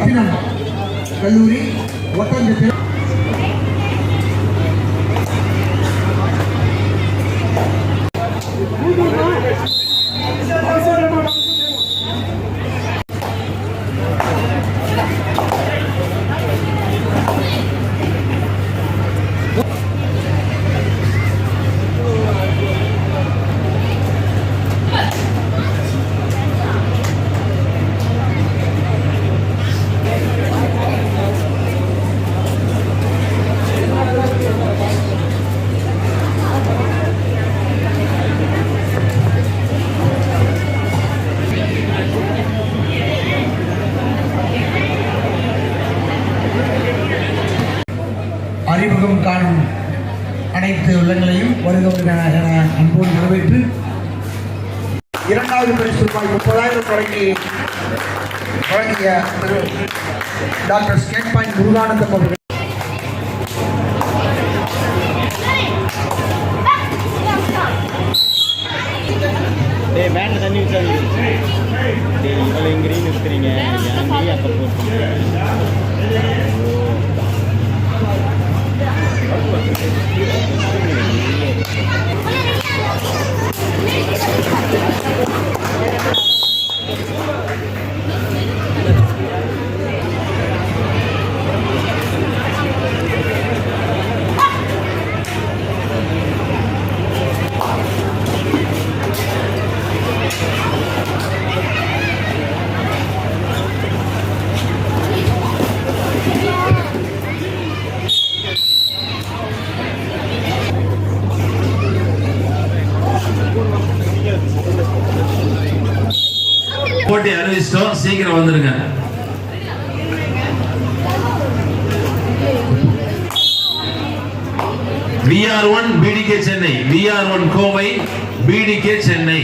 తప్పిన కల్లూరి మొత్తం చెప్పారు காணும் அனைத்து உள்ளங்களையும் வருகவர்களாக அன்போடு வரவேற்று இரண்டாவது பரிசு ரூபாய் முப்பதாயிரம் தொடங்கி வழங்கிய திரு டாக்டர் ஸ்டேட் பாயிண்ட் முருகானந்தம் அவர்கள். போட்டி அறிவிச்சிட்டோம் சீக்கிரம் வந்துருங்க. VR one PDK Chennai VR one Kovai PDK Chennai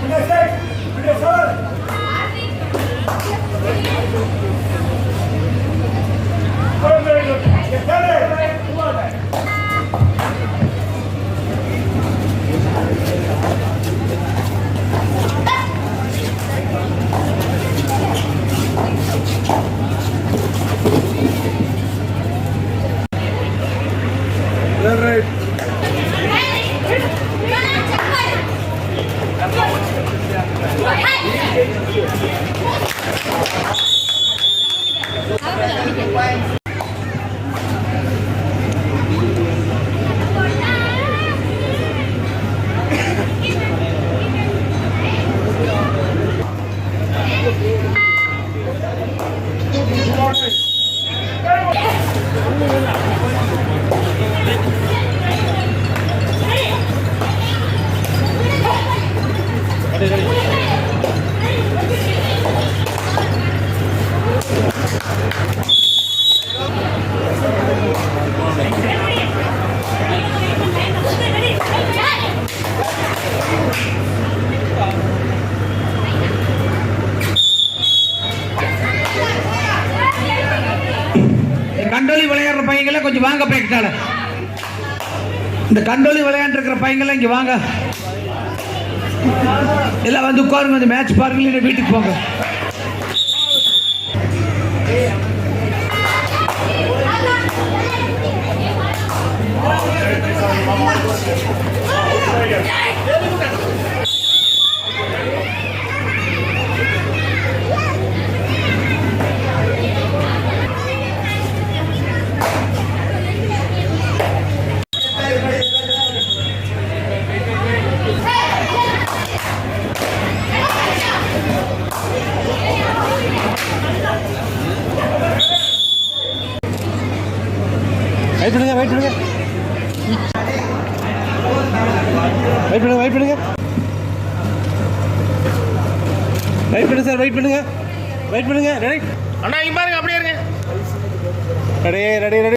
Come on, come on. கண்டோலி விளையாடுற பையங்களை கொஞ்சம் வாங்க பேக்கிட்டால இந்த கண்டோலி விளையாண்டுருக்கிற பையங்களை இங்கே வாங்க. எல்லாம் வந்து உட்காருங்க இந்த மேட்ச் பாருங்க வீட்டுக்கு போங்க. வெயிட் பண்ணுங்க வெயிட் பண்ணுங்க வெயிட் பண்ணுங்க. வெயிட் பண்ணுங்க சார் வெயிட் பண்ணுங்க. வெயிட் பண்ணுங்க ரெடி அண்ணா இங்க பாருங்க அப்படியே இருங்க. Ready ready ready